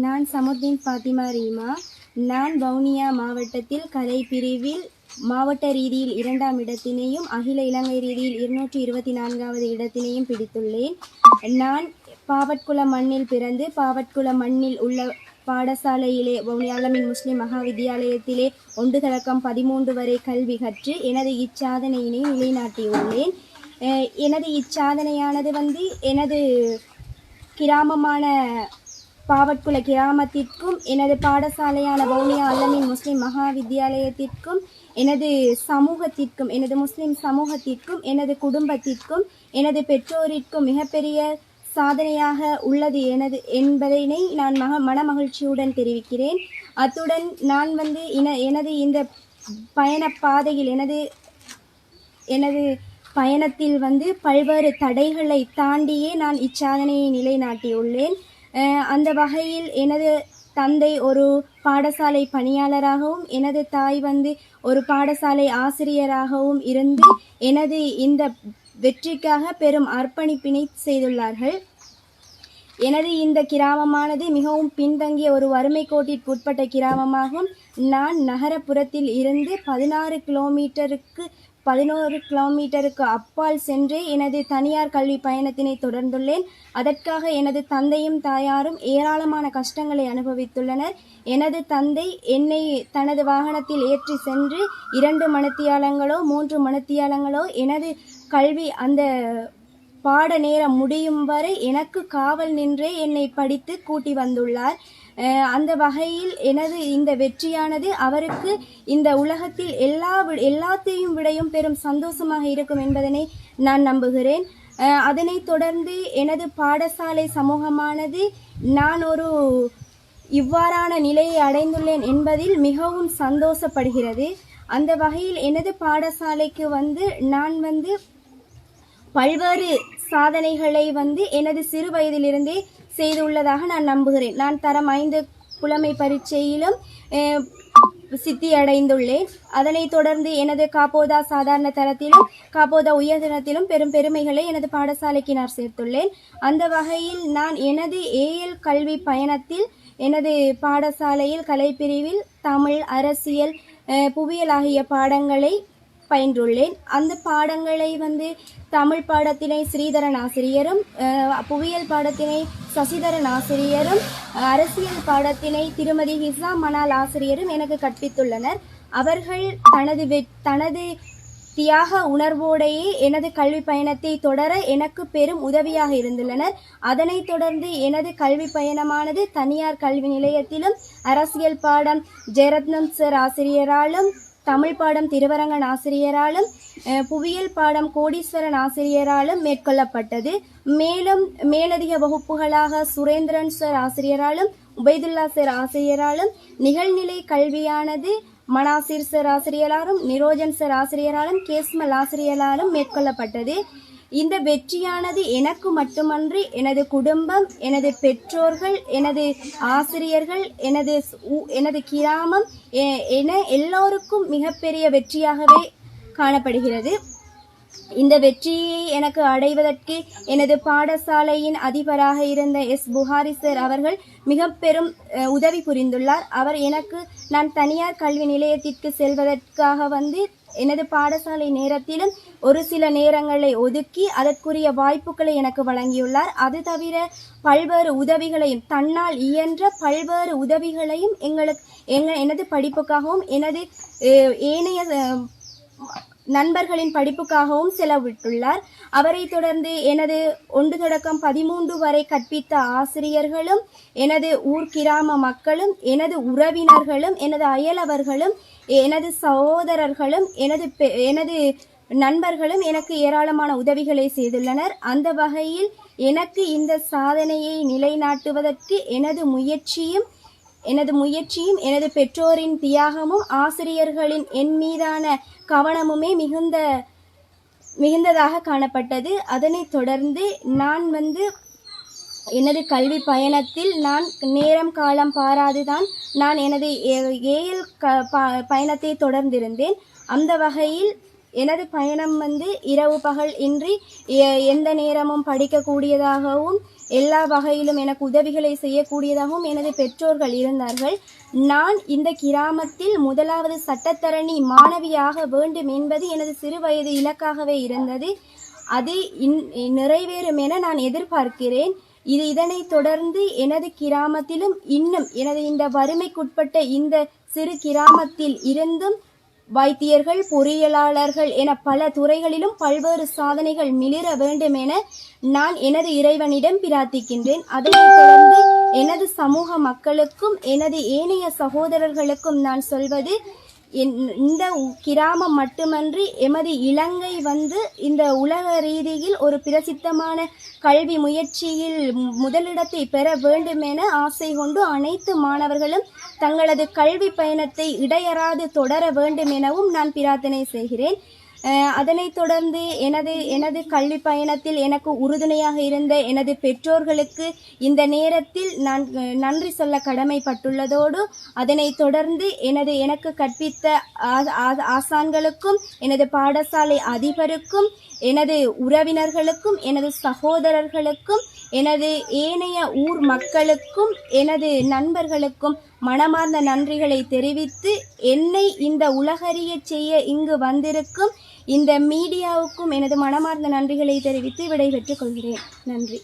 நான் சமுர்தீன் ஃபாத்திமா ரீமா. நான் வவுனியா மாவட்டத்தில் கலை பிரிவில் மாவட்ட ரீதியில் இரண்டாம் இடத்தினையும் அகில இலங்கை ரீதியில் இருநூற்றி இருபத்தி நான்காவது இடத்தினையும் பிடித்துள்ளேன். நான் பாவட்குள மண்ணில் பிறந்து பாவட்குள மண்ணில் உள்ள பாடசாலையிலே வவுனியாலமின் முஸ்லிம் மகா வித்தியாலயத்திலே ஒன்று தொடக்கம் பதிமூன்று வரை கல்வி கற்று எனது இச்சாதனையினை நிலைநாட்டியுள்ளேன். எனது இச்சாதனையானது வந்து எனது கிராமமான பாவட்குல கிராமத்திற்கும் எனது பாடசாலையான வவுனியா அல்லமின் முஸ்லிம் மகா வித்தியாலயத்திற்கும் எனது சமூகத்திற்கும் எனது முஸ்லிம் சமூகத்திற்கும் எனது குடும்பத்திற்கும் எனது பெற்றோரிற்கும் மிகப்பெரிய சாதனையாக உள்ளது எனது என்பதனை நான் மக மனமகிழ்ச்சியுடன் தெரிவிக்கிறேன். அத்துடன் நான் வந்து இன எனது இந்த பயண பாதையில் எனது எனது பயணத்தில் வந்து பல்வேறு தடைகளை தாண்டியே நான் இச்சாதனையை நிலைநாட்டியுள்ளேன். அந்த வகையில் எனது தந்தை ஒரு பாடசாலை பணியாளராகவும் எனது தாய் வந்து ஒரு பாடசாலை ஆசிரியராகவும் இருந்து எனது இந்த வெற்றிக்காக பெரும் அர்ப்பணிப்பினை செய்துள்ளார்கள். எனது இந்த கிராமமானது மிகவும் பின்தங்கிய ஒரு வறுமை கோட்டிற்கு உட்பட்ட கிராமமாகும். நான் நகரப்புறத்தில் இருந்து பதினாறு கிலோமீட்டருக்கு பதினோரு கிலோமீட்டருக்கு அப்பால் சென்று எனது தனியார் கல்வி பயணத்தினை தொடர்ந்துள்ளேன். அதற்காக எனது தந்தையும் தாயாரும் ஏராளமான கஷ்டங்களை அனுபவித்துள்ளனர். எனது தந்தை என்னை தனது வாகனத்தில் ஏற்றி சென்று இரண்டு மணித்தியாலங்களோ மூன்று மணித்தியாலங்களோ எனது கல்வி அந்த பாட நேரம் முடியும் வரை எனக்கு காவல் நின்றே என்னை படித்து கூட்டி வந்துள்ளார். அந்த வகையில் எனது இந்த வெற்றியானது அவருக்கு இந்த உலகத்தில் எல்லா வி- எல்லாத்தையும் விடையும் பெரும் சந்தோஷமாக இருக்கும் என்பதனை நான் நம்புகிறேன். அதனைத் தொடர்ந்து எனது பாடசாலை சமூகமானது நான் ஒரு இவ்வாறான நிலையை அடைந்துள்ளேன் என்பதில் மிகவும் சந்தோஷப்படுகிறது. அந்த வகையில் எனது பாடசாலைக்கு வந்து நான் வந்து பல்வேறு சாதனைகளை வந்து எனது சிறு வயதிலிருந்தே செய்துள்ளதாக நான் நம்புகிறேன். நான் தரம் ஐந்து புலமை பரீட்சையிலும் சித்தியடைந்துள்ளேன் அதனைத் தொடர்ந்து எனது காப்போதா சாதாரண தரத்திலும் காப்போதா உயர்தரத்திலும் பெரும் பெருமைகளை எனது பாடசாலைக்கு நான் சேர்த்துள்ளேன். அந்த வகையில் நான் எனது ஏஎல் கல்வி பயணத்தில் எனது பாடசாலையில் கலைப்பிரிவில் தமிழ் அரசியல் புவியியல் ஆகிய பாடங்களை பயின்றுள்ளேன். அந்த பாடங்களை வந்து தமிழ் பாடத்தினை ஸ்ரீதரன் ஆசிரியரும் புவியியல் பாடத்தினை சசிதரன் ஆசிரியரும் அரசியல் பாடத்தினை திருமதி ஹிசா மணால் ஆசிரியரும் எனக்கு கற்பித்துள்ளனர். அவர்கள் தனது தனது தியாக உணர்வோடையே எனது கல்வி பயணத்தை தொடர எனக்கு பெரும் உதவியாக இருந்துள்ளனர். அதனைத் தொடர்ந்து எனது கல்வி பயணமானது தனியார் கல்வி நிலையத்திலும் அரசியல் பாடம் ஜெயரத்னம் சார் ஆசிரியராலும் தமிழ் பாடம் திருவரங்கன் ஆசிரியராலும் புவியியல் பாடம் கோடீஸ்வரன் ஆசிரியராலும் மேற்கொள்ளப்பட்டது. மேலும் மேலதிக வகுப்புகளாக சுரேந்திரன் சார் ஆசிரியராலும் உபைதுல்லா சார் ஆசிரியராலும் நிகழ்நிலை கல்வியானது மனாசிர் சார் ஆசிரியராலும் நிரோஜன் சார் ஆசிரியராலும் கேஸ்மல் ஆசிரியராலும் மேற்கொள்ளப்பட்டது. இந்த வெற்றியானது எனக்கு மட்டுமன்றி எனது குடும்பம் எனது பெற்றோர்கள் எனது ஆசிரியர்கள் எனது எனது கிராமம் என எல்லோருக்கும் மிகப்பெரிய வெற்றியாகவே காணப்படுகிறது. இந்த வெற்றியை எனக்கு அடைவதற்கு எனது பாடசாலையின் அதிபராக இருந்த எஸ். புகாரி சார் அவர்கள் மிக பெரும் உதவி புரிந்துள்ளார். அவர் எனக்கு நான் தனியார் கல்வி நிலையத்திற்கு செல்வதற்காக வந்து எனது பாடசாலை நேரத்திலும் ஒரு சில நேரங்களை ஒதுக்கி அதற்குரிய வாய்ப்புகளை எனக்கு வழங்கியுள்ளார். அது தவிர பல்வேறு உதவிகளையும் தன்னால் இயன்ற பல்வேறு உதவிகளையும் எங்களுக்கு எங்க எனது படிப்புக்காகவும் எனது ஏனைய நண்பர்களின் படிப்புக்காகவும் செலவிட்டுள்ளார். அவரை தொடர்ந்து எனது ஒன்று தொடக்கம் பதிமூன்று வரை கற்பித்த ஆசிரியர்களும் எனது ஊர் கிராம மக்களும் எனது உறவினர்களும் எனது அயலவர்களும் எனது சகோதரர்களும் எனது பெ- எனது நண்பர்களும் எனக்கு ஏராளமான உதவிகளை செய்துள்ளனர். அந்த வகையில் எனக்கு இந்த சாதனையை நிலைநாட்டுவதற்கு எனது முயற்சியும் எனது முயற்சியும் எனது பெற்றோரின் தியாகமும் ஆசிரியர்களின் என் மீதான கவனமுமே மிகுந்த மிகுந்ததாக காணப்பட்டது. அதனைத் தொடர்ந்து நான் வந்து எனது கல்வி பயணத்தில் நான் நேரம் காலம் பாராதுதான் நான் எனது ஏ- ஏஎல் க ப- பயணத்தை தொடர்ந்திருந்தேன். அந்த வகையில் எனது பயணம் வந்து இரவு பகல் இன்றி எ- எந்த நேரமும் படிக்கக்கூடியதாகவும் எல்லா வகையிலும் எனக்கு உதவிகளை செய்யக்கூடியதாகவும் எனது பெற்றோர்கள் இருந்தார்கள். நான் இந்த கிராமத்தில் முதலாவது சட்டத்தரணி மாணவியாக வேண்டும் என்பது எனது சிறுவயது இலக்காகவே இருந்தது. அது இன்- நிறைவேறும் என நான் எதிர்பார்க்கிறேன். இது இதனைத் தொடர்ந்து எனது கிராமத்திலும் இன்னும் எனது இந்த வறுமைக்குட்பட்ட இந்த சிறு கிராமத்தில் இருந்தும் வைத்தியர்கள் பொறியியலாளர்கள் என பல துறைகளிலும் பல்வேறு சாதனைகள் மிளிர வேண்டும் என நான் எனது இறைவனிடம் பிரார்த்திக்கின்றேன். அதனைத் தொடர்ந்து எனது சமூக மக்களுக்கும் எனது ஏனைய சகோதரர்களுக்கும் நான் சொல்வது இந்த கிராமம் மட்டுமன்றி எமது இலங்கை வந்து இந்த உலக ரீதியில் ஒரு பிரசித்தமான கல்வி முயற்சியில் முதலிடத்தை பெற வேண்டும் என ஆசை கொண்டு அனைத்து மாணவர்களும் தங்களது கல்வி பயணத்தை இடையறாது தொடர வேண்டும் எனவும் நான் பிரார்த்தனை செய்கிறேன். அதனைத் தொடர்ந்து எனது எனது கல்வி பயணத்தில் எனக்கு உறுதுணையாக இருந்த எனது பெற்றோர்களுக்கு இந்த நேரத்தில் நான் நன்றி சொல்ல கடமைப்பட்டுள்ளதோடு அதனைத் தொடர்ந்து எனது எனக்கு கற்பித்த ஆ- ஆ- ஆசான்களுக்கும் எனது பாடசாலை அதிபருக்கும் எனது உறவினர்களுக்கும் எனது சகோதரர்களுக்கும் எனது ஏனைய ஊர் மக்களுக்கும் எனது நண்பர்களுக்கும் மனமார்ந்த நன்றிகளை தெரிவித்து என்னை இந்த உலகறியச் செய்ய இங்கு வந்திருக்கும் இந்த மீடியாவுக்கும் எனது மனமார்ந்த நன்றிகளை தெரிவித்து விடைபெற்றுக் கொள்கிறேன். நன்றி.